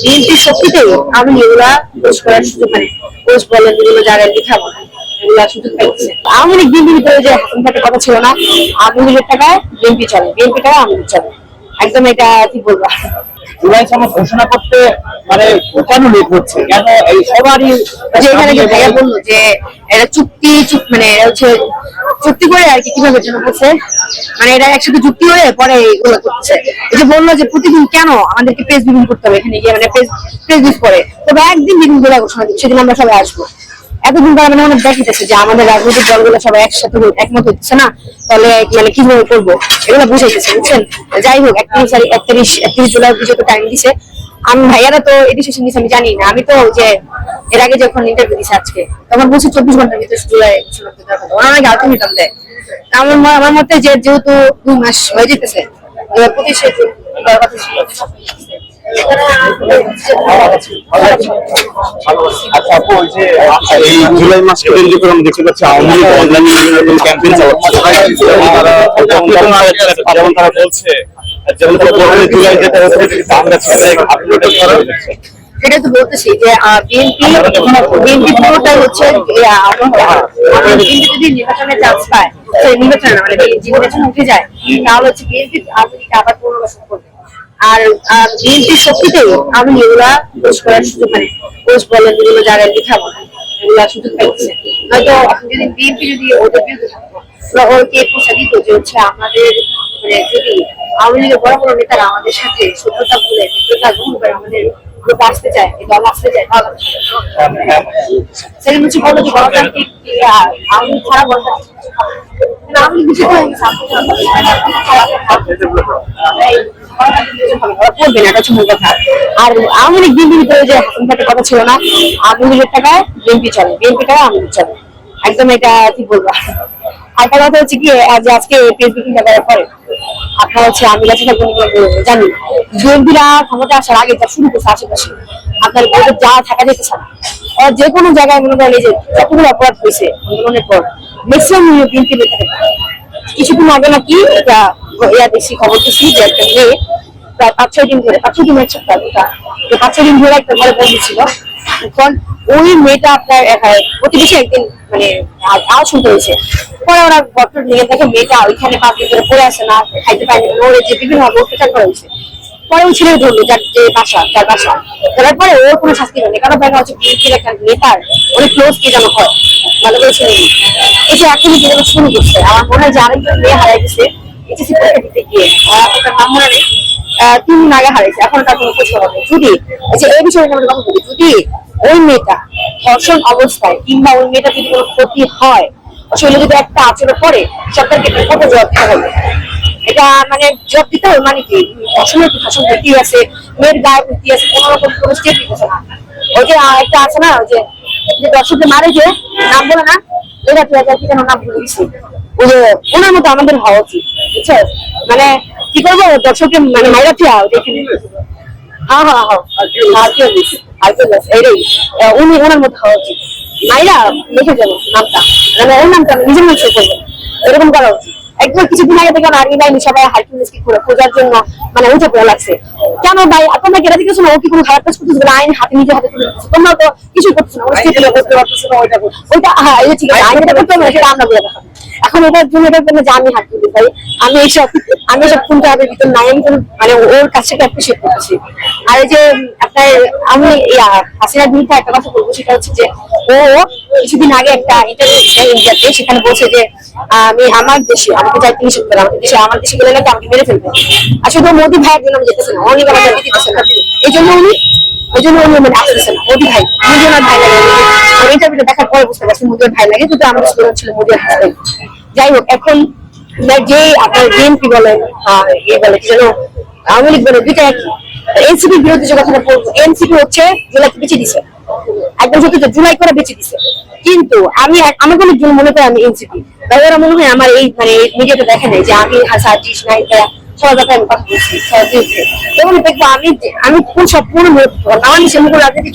বিএনপির শক্তিতে আমি এগুলা পোস্ট করার সুযোগ মানে পোস্ট বলেন লেখা বলেন এগুলা সুযোগ পাইছে আওয়ামী লীগ বিএনপির ভিতরে যে কথা ছিল না আওয়ামী লীগের টাকায় বিএনপি চলে। বিএনপি টাকায় আওয়ামী লীগ চলে। একদম এটা কি বলব। জুলাই সনদ ঘোষণা করতে মানে কেন লেট হচ্ছে। কেন এই সবারই যে এখানে যে ভাইয়া বলল যে এটা চুক্তি মানে এটা হচ্ছে চুক্তি করে আর কি কীভাবে জন্য করছে মানে এটা একসাথে চুক্তি হয়ে পরে এগুলো করছে এই যে বলল যে প্রতিদিন কেন আমাদেরকে পেজ বিলিং করতে হবে এখানে গিয়ে মানে পেজ পেজ ইউজ করে। তবে একদিন বিলিং করে ঘোষণা দিবে সেদিন আমরা সবাই আসব। এতদিন পর মানে অনেক দেখিতেছে যে আমাদের রাজনৈতিক দলগুলো সবাই একসাথে একমত হচ্ছে না। তাহলে মানে কীভাবে করব? এগুলো বুঝাইতেছে, বুঝছেন? যাই হোক একত্রিশ একত্রিশ একত্রিশ জুলাই বিজেপি টাইম দিছে। আমি ভাইয়ারা তো এই ডিসিশন নিছে আমি জানি না। আমি তো যে এর আগে যখন ইন্টারভিউ দিছে আজকে তখন বলছি চব্বিশ ঘণ্টার ভিতরে জুলাই ঘোষণা করতে হবে। ওরা আমাকে আলটিমেটাম দেয়। তা আমার আমার মতে যে যেহেতু দুই মাস হয়ে যেতেছে এবার পঁচিশে জুন। আচ্ছা আপু ওই যে এই জুলাই মাসকে কেন্দ্র করে আমরা দেখতে পাচ্ছি আওয়ামী লীগ অনলাইনে ক্যাম্পেইন চালাচ্ছে। যেমন তারা যেমন তারা বলছে হচ্ছে সেটা তো বলতেছি যে বিএনপি বিএনপি পুরোটাই হচ্ছে বিএনপি যদি নির্বাচনে চান্স পায় নির্বাচনে মানে নির্বাচন উঠে যায় তাহলে হচ্ছে বিএনপি আওয়ামী আবার পুনর্বাসন করবে। আর বিএনপির শক্তিতে আমি এগুলা পোস্ট করার সুযোগ মানে পোস্ট বলেন বিভিন্ন জায়গায় লেখা বলেন এগুলা সুযোগ পাইছে। নয়তো আপনি যদি বিএনপি যদি ওদের বিরুদ্ধে থাকতো ওরা ওকে পোষা দিত যে হচ্ছে আমাদের যদি আওয়ামী লীগের বড় বড় নেতারা আমাদের সাথে বলে মিত্রতা গ্রহণ করে আমাদের আসতে চায়, এই দল আসতে চায় হচ্ছে বলো যে গণতান্ত্রিক আওয়ামী লীগ ছাড়া। কিন্তু করে। আর আওয়ামী লীগ ভিতরে যে কথা ছিল না, আওয়ামী লীগের টাকায় বিএনপি চলে, বিএনপি টাকায় আওয়ামী চলে। একদম এটা কি বলব। আর কথা হচ্ছে কি আজ আজকে দেখার পরে আপনার হচ্ছে আমি জানি বিএনপিরা ক্ষমতা আসার আগে যা শুরু করছে আশেপাশে, আপনার ওদের যা থাকা যেতেছে যে কোনো জায়গায় মনে করেন এই যে যতগুলো অপরাধ হয়েছে আন্দোলনের পর ম্যাক্সিমাম বিএনপি নেতা কিছুদিন আগে নাকি এটা ইয়া দেখছি, খবর দিচ্ছি যে একটা মেয়ে প্রায় পাঁচ ছয় দিন ধরে পাঁচ ছয় দিনের সপ্তাহ তো পাঁচ ছয় দিন ধরে একটা ঘরে বন্দি ছিল। এখন ওই মেয়েটা আপনার প্রতিবেশী একদিন মানে আওয়াজ শুনতে হয়েছে। পরে ওরা ডক্টর নিয়ে দেখে মেয়েটা ওইখানে পাঁচ দিন পড়ে আসে না, খাইতে পারেনি ওর যে বিভিন্ন ভাবে অত্যাচার করা হয়েছে। পরে ওই ছেলে ধরলো, যার যে বাসা, যার বাসা। ধরার পরে ওর কোনো শাস্তি হয়নি। কারণ দেখা হচ্ছে বিএনপির একটা নেতার অনেক ক্লোজ কে যেন হয়। ভালো করে শুনে। এই যে এখনই যেগুলো শুরু করছে আমার মনে হয় যে আরেকজন মেয়ে হারাই গেছে, এইচএসসি পরীক্ষা দিতে গিয়ে। একটা নাম মনে নেই? তিন আগে হারাইছে। এখন তার কোনো খোঁজ যদি এই বিষয়ে কথা বলি যদি ওই মেয়েটা ধর্ষণ অবস্থায় কিংবা ওই মেয়েটা যদি কোনো ক্ষতি হয় যদি একটা আচরণ করে, সরকারকে কত জবাব দিতে হবে। এটা মানে দিতে হবে মানে কি? ধর্ষণের কি ধর্ষণ আছে? মেয়ের গায়ে ব্যক্তি আছে? কোনো রকম কোনো স্টেপ না। ওই যে একটা আছে না যে যে দর্শকদের মারে যে, নাম বলে না? এটা তুই কি যেন নাম ভুলে গেছি ওই যে, ওনার মতো আমাদের হওয়া উচিত বুঝছ মানে কি করব? দর্শককে মানে মাইরা দেখে। হ্যাঁ হ্যাঁ হ্যাঁ। উনি ওনার মতো হওয়া উচিত। মাইরা লিখে যাব নামটা। মানে ওর নামটা নিজের মতো করব। এরকম করা উচিত। একবার কিছুদিন আগে দেখলাম আর্মি বাহিনী সবাই খোঁজার জন্য মানে উঠে পড়ে লাগছে কেন ভাই তোমরা কি এটা দেখেছ না? ও কি কোনো খারাপ কাজ করতেছে বলে আইন হাতে নিজে হাতে তুলে তোমরা তো কিছু করছ না। না ওইটা ওইটা হ্যাঁ এই ঠিক আছে। আইন যেটা করতে হবে না, সেটা আমরা বলে এখন এটার জন্য এটার জন্য যে আমি তুলি ভাই, আমি এইসব, আমি এসব ভিতর নাই, আমি মানে ওর কাছ থেকে অ্যাপ্রিসিয়েট করতেছি? আর যে, আপনার, আমি হাসিনার বিরুদ্ধে একটা কথা বলব, সেটা হচ্ছে যে, ও কিছুদিন আগে একটা ইন্টারভিউ ইন্ডিয়াতে, সেখানে বলছে যে আমি আমার দেশে, আমাকে দেশে, আমার দেশে গেলে আমাকে মেরে ফেলবে। আসলে তো মোদি ভাইয়ের জন্য আমি যেতেছে না অনেক আমার না। এই জন্য উনি ওই জন্য উনি মানে আসতেছে না, মোদি ভাই, মোদি ওনার ভাই লাগে। ইন্টারভিউটা দেখার পরে বুঝতে পারছি মোদি ভাই লাগে, কিন্তু স্টুডেন্ট ছিল মোদি হাসবেন্ড যাই হোক, এখন যে আপনার বিএনপি আহ, ইয়ে বলে যেন আওয়ামী লীগ বলে দুইটা একই। এনসিপি বিরোধী যে কথাটা বলব এনসিপি হচ্ছে জুলাইকে বেঁচে দিছে। একদম সত্যি জুলাই করে বেঁচে দিছে। কিন্তু আমি আমার কোনো জন্য মনে করি আমি এনসিপি তাই ওরা মনে হয় আমার এই মানে মিডিয়াতে দেখে নাই যে আমি সার্জিস নাই ব্যাপারে আমি কথা বলছি সবার দেখব আমি আমি কোন সব পুরো আমার সেমুকুল রাজনীতি